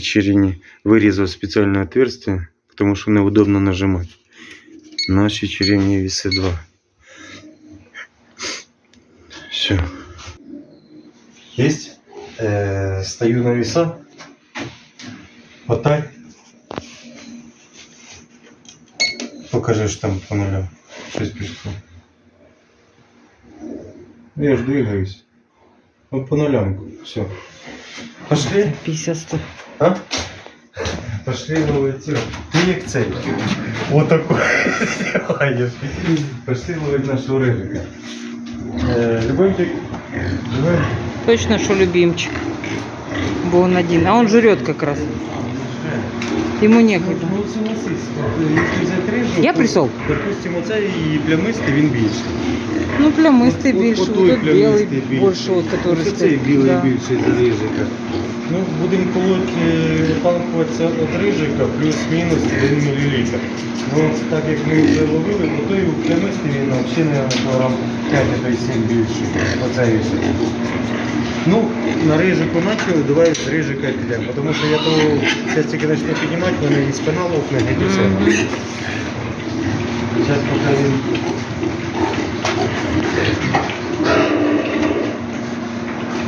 чечерине вырезал специальное отверстие, потому что неудобно нажимать. На чечерине весы 2. Все. Есть? Э, стою на веса. Вот так. Покажи, что там по нулям. Шесть пришло. Я ж двигаюсь. Вот по нулям. Все. Пошли. 50 100. А? Пошли ловить цю. Ти як цей. Отаку сделаешь. Пошли ловить нашого рижика. Е, Любимчик. Любим. Точно, что любимчик. Бо он один. А он жрет как раз. Ему некогда. Ну, согласись. Якщо взяти рижу, Я то, присол. Допустимо, цей і плямистий, він більший. Ну, плямистый От- больше. от Вот той этот белый плямистий більший. больше, вот который Ось цей стоит. білий Да. більший за рижика. Ну, будемо колоть, е, виталкуватися від рижика плюс-мінус 1 мл. Ну, так як ми вже ловили, то той плямистий він взагалі не кілограм 5 той 7 більший. Оцей висить. Ну, на рижику почали, давай з рижика підемо, тому що я то зараз тільки почну піднімати, мене і спина лопне, і все. Зараз поки він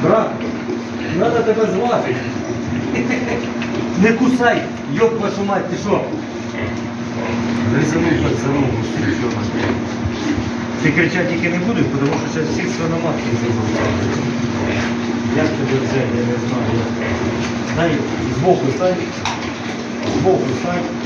Брат, надо тебе звати. Не кусай, йоб вашу мать, ти що? Різанув так за ногу, що Ти кричати тільки не будеш, тому що зараз всі свиноматки забудуть. Як тебе взяти, я не знаю. Дай збоку стань. Збоку стань.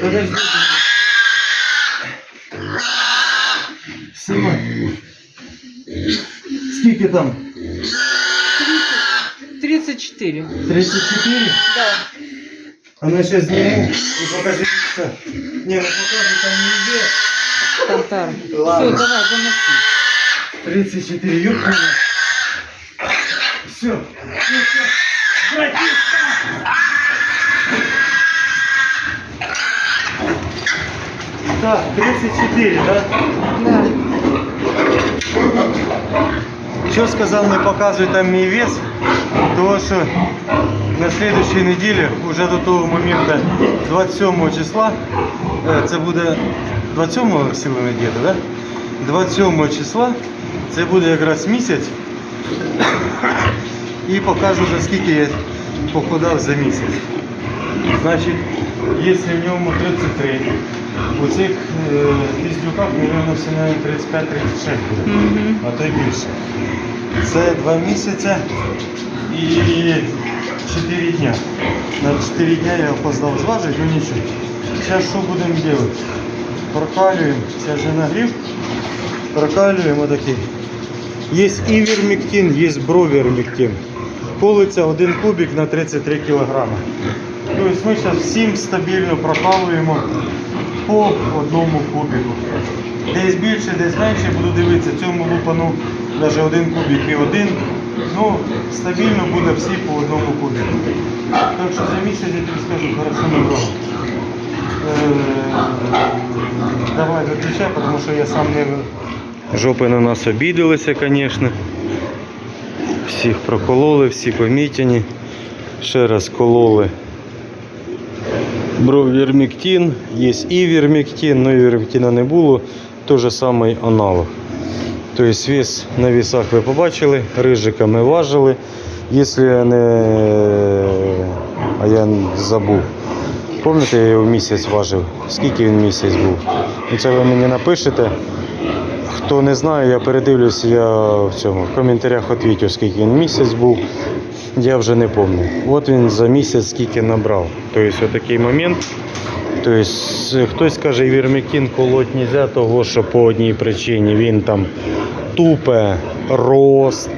Подожди. Снимай. Скільки там? 34. 34? Да. А ну сейчас сниму и покажи. Не, ну покажи там нигде. Тантар. Ладно. Все, давай, заноси. 34 юбки. Все. Все, все. Братишка! Так, 34, да? Да. Що сказав, не показуй там мій вес, тому що на слідуючій неділі, вже до того моменту 27 числа, е, це буде 27 сили неділя, да? 27 числа це буде якраз місяць. І покажу за скільки я похудав за місяць. Значить, Якщо в ньому 33, у цих піздюках, мабуть, все навіть 35-36 буде, а то й більше. Це два місяці і 4 дня. На 4 дня я опоздав зважити, ну нічого. Зараз що будемо робити? Прокалюємо, це вже нагрів. Прокалюємо отакий. Є івермектин, є бровермектин. Колиться один кубик на 33 кг. Тобто ми зараз всім стабільно прокалуємо по одному кубику. Десь більше, десь менше, буду дивитися, цьому лупану навіть один кубик і один. Ну, стабільно буде всі по одному кубику. Так що за місяць я тобі скажу, хорошо набрав. Е, Давай виключай, тому що я сам не. Жопи на нас обідалися, звісно. Всіх прокололи, всі помітені. Ще раз кололи бровермектин, є івермектин, але івермектина не було, той же самий аналог. Тобто вес на весах ви побачили, рижика ми важили. Якщо я не. А я забув. Пам'ятаєте, я його місяць важив? Скільки він місяць був? Ну, Це ви мені напишете. Хто не знає, я передивлюся, я в цьому в коментарях відповідю, скільки він місяць був. Я вже не пам'ятаю. От він за місяць скільки набрав. Тобто отакий момент. Тобто хтось каже, вірмікін колоть не можна, того що по одній причині він там тупе, рост,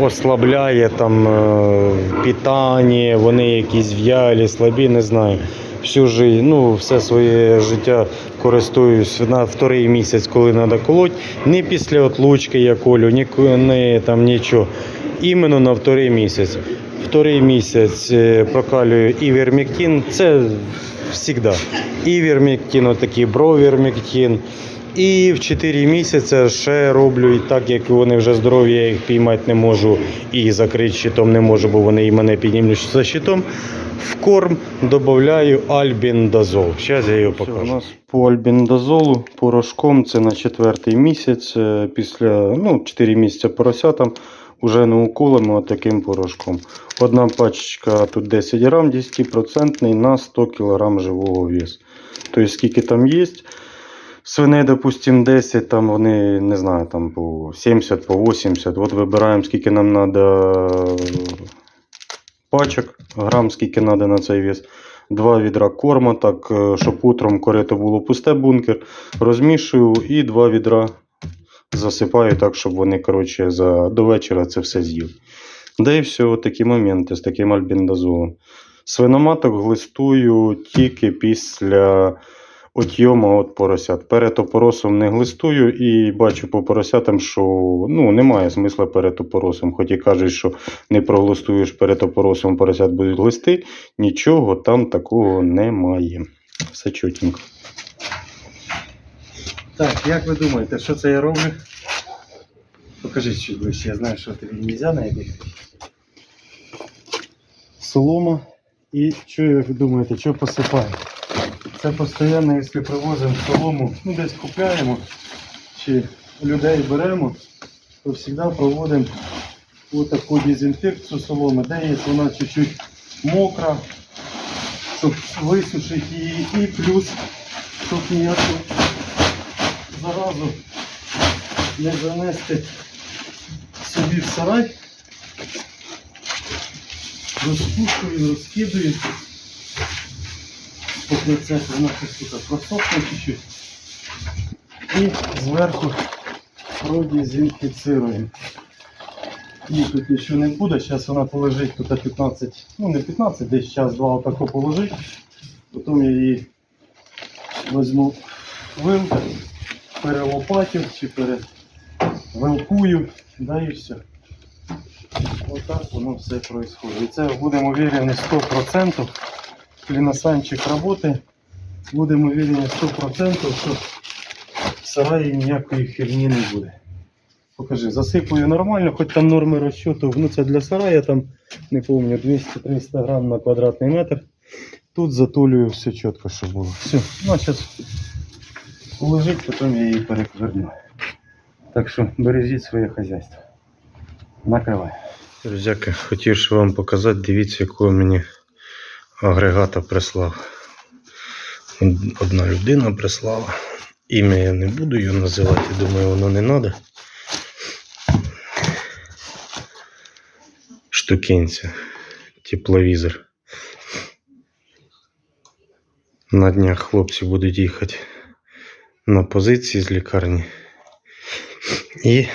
ослабляє там е, питання, вони якісь в'ялі, слабі, не знаю. Всю жи, ну, все своє життя користуюсь на вторий місяць, коли треба колоть. Не після отлучки я колю, ні, не, там, нічого. Іменно на вторий місяць. Вторий місяць е, прокалюю івермектин. Це завжди. Івермектин, отакий бровермектин. І в 4 місяці ще роблю і так, як вони вже здорові, я їх піймати не можу і закрити щитом не можу, бо вони і мене піднімуть за щитом. В корм додаю альбіндазол. Зараз я його покажу. У нас по альбіндазолу порошком це на четвертий місяць. е, Після ну, 4 місяці поросятам уже не уколами, а таким порошком. Одна пачечка тут 10 грам, 10% на 100 кг живого весу. Тобто скільки там є. Свиней, допустим, 10, там вони, не знаю, там по 70, по 80. От вибираємо, скільки нам треба пачок, грам, скільки треба на цей вес. Два відра корма, так, е, щоб утром корито було пусте бункер. Розмішую і два відра засипаю так, щоб вони коротше, за, до вечора це все з'їли. Да і все, такі моменти з таким альбіндазолом. Свиноматок глистую тільки після отйома від поросят. Перед опоросом не глистую і бачу по поросятам, що ну, немає смисла перед опоросом. Хоч і кажуть, що не проглистуєш перед опоросом, поросят будуть глисти. Нічого там такого немає. Все чотенько. Так, як ви думаєте, що це я роблю? Покажіть чуть ближче, я знаю, що тобі не можна знайти. Солома. І що як ви думаєте, що посипаю? Це постійно, якщо привозимо солому, ну десь купляємо чи людей беремо, то завжди проводимо таку дезінфекцію соломи, де є вона чуть-чуть мокра, щоб висушити її і плюс, щоб ніяку заразу не занести собі в сарай. Розпушую, розкидую. Поки це наша сука просохне чуть-чуть. І зверху продезінфіцируємо. І тут ще не буде, зараз вона полежить тут 15, ну не 15, десь час-два отако положить. Потім я її візьму вилку, перелопатю чи перевилкую, да і все. Отак воно все відбувається. І це будемо уверені 100%. Кліносанчик роботи. Будемо уверені 100%, що в сараї ніякої херні не буде. Покажи, засипую нормально, хоч там норми розчету, ну це для сарая, там, не пам'ятаю, 200-300 грам на квадратний метр. Тут затулюю все чітко, щоб було. Все, ну лежить, потім я її переверну. Так що бережіть своє хазяйство. Накривай. Друзяки, хотів ще вам показати, дивіться, якого мені агрегата прислав. Одна людина прислала. Ім'я я не буду його називати, думаю, воно не треба. Штукенця, тепловізор. На днях хлопці будуть їхати на позиції з лікарні і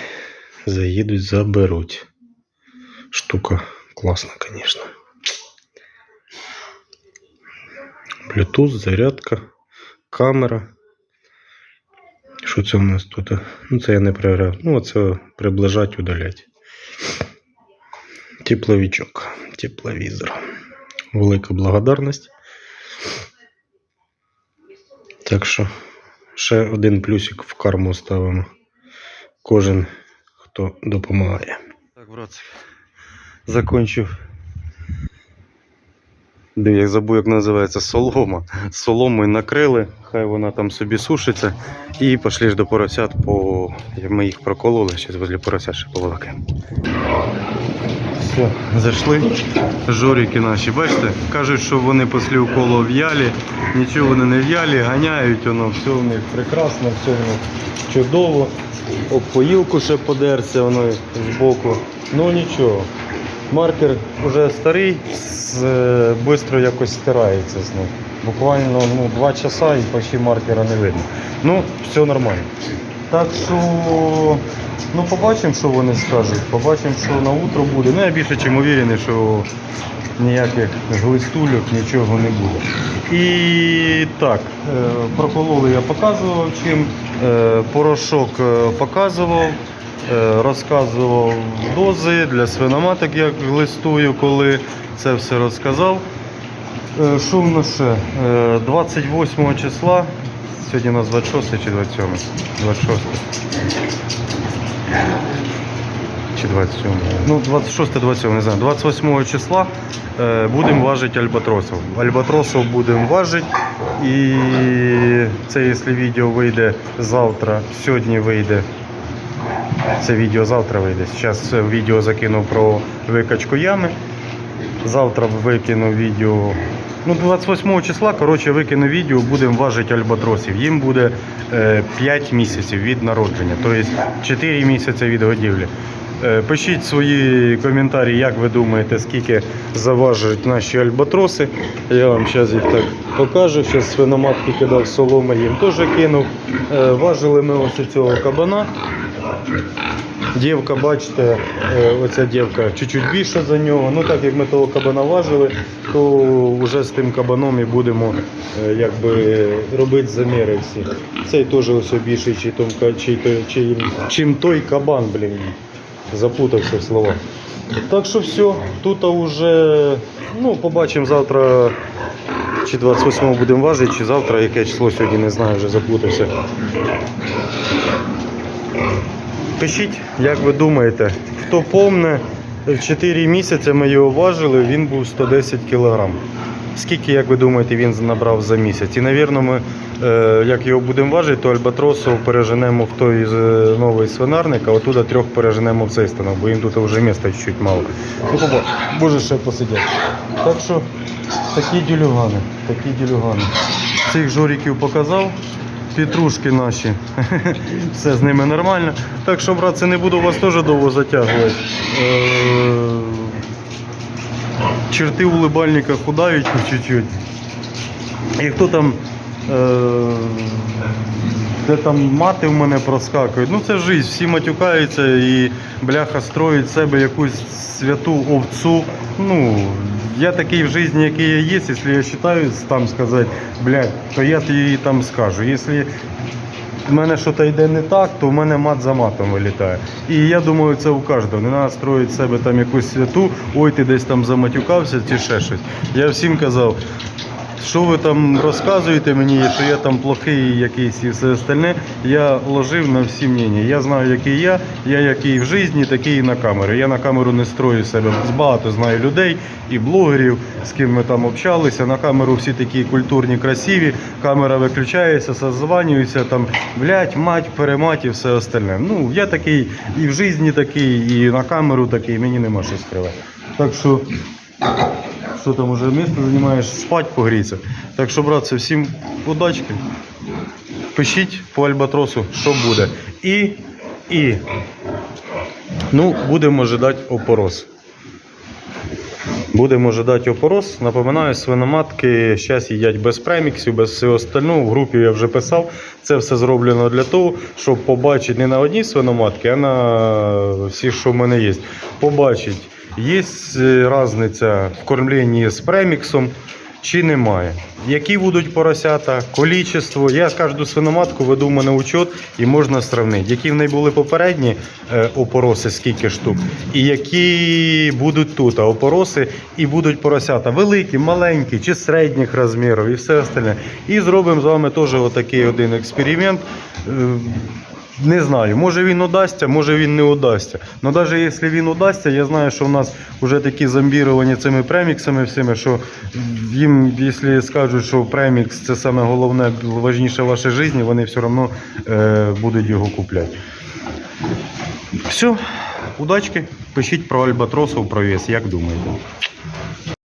заїдуть, заберуть. Штука класна, звісно. Bluetooth, зарядка, камера. Що це у нас тут? Ну, це я не переграв. Ну, оце приближать, удалять. Тепловичок, тепловізор. Велика благодарність. Так що ще один плюсик в карму ставимо. Кожен, хто допомагає. Так, братці, закончив. Де я забув, як називається солома. Соломою накрили, хай вона там собі сушиться. І пішли ж до поросят, по... ми їх прокололи, зараз возле поросят ще поволокаємо. Все, зайшли. Жоріки наші, бачите, кажуть, що вони після уколу в'ялі, нічого вони не в'ялі, ганяють, воно все у них прекрасно, все у них чудово. Об поїлку ще подерся, воно збоку. Ну нічого. Маркер вже старий, швидко якось стирається з ним. Буквально ну, 2 часа і почти маркера не видно. Ну, все нормально. Так що, ну побачимо, що вони скажуть. Побачимо, що на утро буде. Ну я більше чим уверений, що ніяких глистульок, нічого не буде. І так, е, прокололи я показував чим, е, порошок е, показував, е, розказував дози для свиноматок, як глистую, коли це все розказав. Е, Що в нас ще? Е, 28 числа, сьогодні у нас 26 чи 27? 26. Чи 27? Ну, 26-27, не знаю. 28 числа е, будемо важити альбатросів. Альбатросів будемо важити. І це, якщо відео вийде завтра, сьогодні вийде. Це відео завтра вийде. Зараз відео закинув про викачку ями. Завтра викину відео. Ну, 28 числа, коротше, викину відео, будемо важити альбатросів. Їм буде е, 5 місяців від народження, тобто 4 місяці від годівлі. Е, пишіть свої коментарі, як ви думаєте, скільки заважують наші альбатроси. Я вам зараз їх так покажу. Зараз свиноматки кидав соломи, їм теж кинув. Е, важили ми ось цього кабана. Дівка, бачите, е, оця дівка чуть-чуть більше за нього. Ну так як ми того кабана важили, то вже з тим кабаном і будемо якби, робити заміри всі. Цей теж ось більший, чим той кабан, блін. Запутався в словах. Так що все, тут вже ну, побачимо завтра. Чи 28-го будемо важити, чи завтра, яке число сьогодні, не знаю, вже запутався. Пишіть, як ви думаєте, хто помне, в 4 місяці ми його важили, він був 110 кг. Скільки, як ви думаєте, він набрав за місяць? І, навірно, ми, е, як його будемо важити, то альбатросу переженемо в той з- е, новий свинарник, а отуда трьох переженемо в цей станок, бо їм тут вже міста чуть мало. Ну, боже, ще посидять. Так що такі ділюгани, такі ділюгани. Цих жоріків показав. Петрушки наші. Все з ними нормально. Так що, братці, не буду вас теж довго затягувати. Черти улибальника худають по чуть-чуть. І хто там. Е, де там мати в мене проскакують. Ну це жизнь, всі матюкаються і бляха строїть себе якусь святу овцу. Ну, я такий в житті, який я є, якщо я вважаю там сказати, блядь, то я тобі там скажу. Якщо в мене щось йде не так, то в мене мат за матом вилітає. І я думаю, це у кожного. Не треба строїти себе там якусь святу, ой, ти десь там заматюкався чи ще щось. Я всім казав, що ви там розказуєте мені, що я там плохий якийсь і все остальне, я ложив на всі мнення. Я знаю, який я, я який в житті, такий і на камеру. Я на камеру не строю себе. Багато знаю людей і блогерів, з ким ми там общалися. На камеру всі такі культурні, красиві. Камера виключається, созванюються, там, блядь, мать, перемать і все остальне. Ну, я такий і в житті такий, і на камеру такий, мені нема що скривати. Так що що там уже місце займаєш, спать погріться. Так що, братці, всім удачки. Пишіть по альбатросу, що буде. І, і, ну, будемо ожидати опорос. Будемо ожидати опорос. Напоминаю, свиноматки зараз їдять без преміксів, без всього остального. В групі я вже писав. Це все зроблено для того, щоб побачити не на одній свиноматки, а на всі, що в мене є. Побачити, є е, різниця в кормленні з преміксом чи немає. Які будуть поросята, количество. Я кожну свиноматку веду в мене учет і можна сравнити, які в неї були попередні е, опороси, скільки штук, і які будуть тут опороси, і будуть поросята великі, маленькі чи середніх розмірів, і все остальне. І зробимо з вами теж отакий один експеримент. Не знаю, може він удасться, може він не удасться. Но навіть якщо він удасться, я знаю, що в нас вже такі зомбіровані цими преміксами всіми, що їм, якщо скажуть, що премікс це саме головне, важніше в вашій житті, вони все одно е, будуть його купляти. Все, удачки. Пишіть про альбатросов, про вес, як думаєте.